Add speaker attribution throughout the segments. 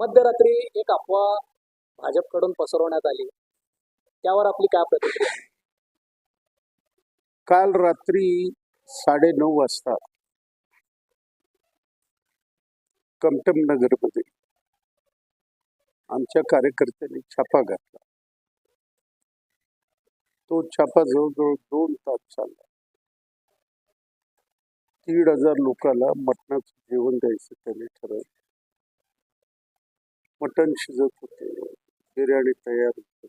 Speaker 1: मध्यरात्री एक अफवा भाजपकडून पसरवण्यात आली. त्यावर आपली काय प्रतिक्रिया?
Speaker 2: काल रात्री साडेनऊ वाजता कमटम नगरमध्ये आमच्या कार्यकर्त्यांनी छापा घातला. तो छापा जवळजवळ दोन तास चालला. दीड हजार लोकांना मटणाचं जेवण द्यायचं त्यांनी ठरवलं. मटण शिजत होते. बिर्याणी तयार होत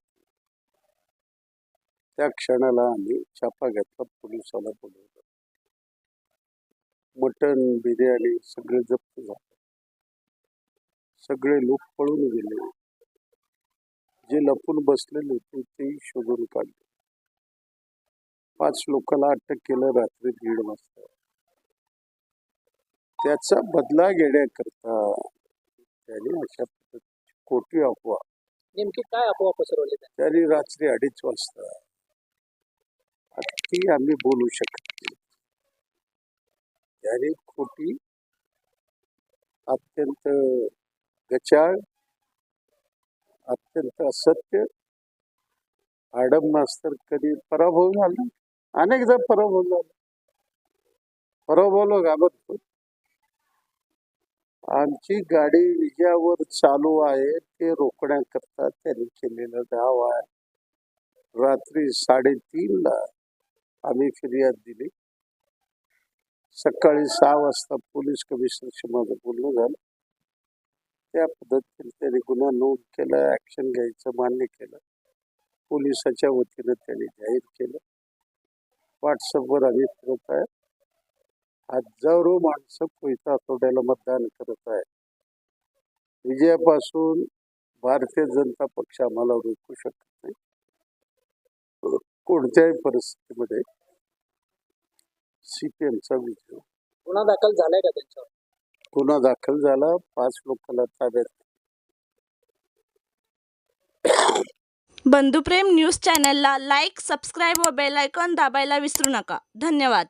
Speaker 2: त्या क्षणाला आम्ही छापा घेतला पोलिसाला बोलवलं. मटण बिर्याणी सगळे जप्त झाले. सगळे लोक पळून गेले. जे लपून बसलेले होते तेही शोधून काढले. पाच लोकांना अटक केलं रात्री दीड वाजता. त्याचा बदला घेण्याकरता त्याने अशा खोटी अफवा.
Speaker 1: नेमकी काय अफवा पसरवली
Speaker 2: त्यांनी? रात्री अडीच वाजता आता ती आम्ही बोलू शकत नाही. त्याने खोटी अत्यंत गचाळ अत्यंत असत्य आडम मास्तर कधी पराभव झाला? अनेकदा पराभव झाला. पराभवला घाबरतो आमची गाडी विजयावर चालू आहे. ते रोखण्याकरता त्यांनी केलेलं डाव आहे. रात्री साडेतीनला आम्ही फिर्याद दिली. सकाळी सहा वाजता पोलीस कमिशनरशी माझं बोलणं झालं. त्या पद्धतीने त्यांनी गुन्हा नोंद केला ॲक्शन घ्यायचं मान्य केलं. पोलिसाच्या वतीनं त्यांनी जाहीर केलं. व्हॉट्सअपवर आम्ही फिरत आहे. हजारो माणसं कोयता आठवड्याला मतदान करत आहे विजयापासून भारतीय जनता पक्ष आम्हाला रोखू शकत नाही. कोणत्याही परिस्थितीमध्ये सीपीएमचा विजय.
Speaker 1: गुन्हा दाखल झालाय का त्यांच्यावर?
Speaker 2: गुन्हा दाखल झाला. पाच लोकांना ताब्यात
Speaker 3: बंधुप्रेम न्यूज चॅनलला लाईक सबस्क्राईब व बेल आयकॉन दाबायला विसरू नका. धन्यवाद.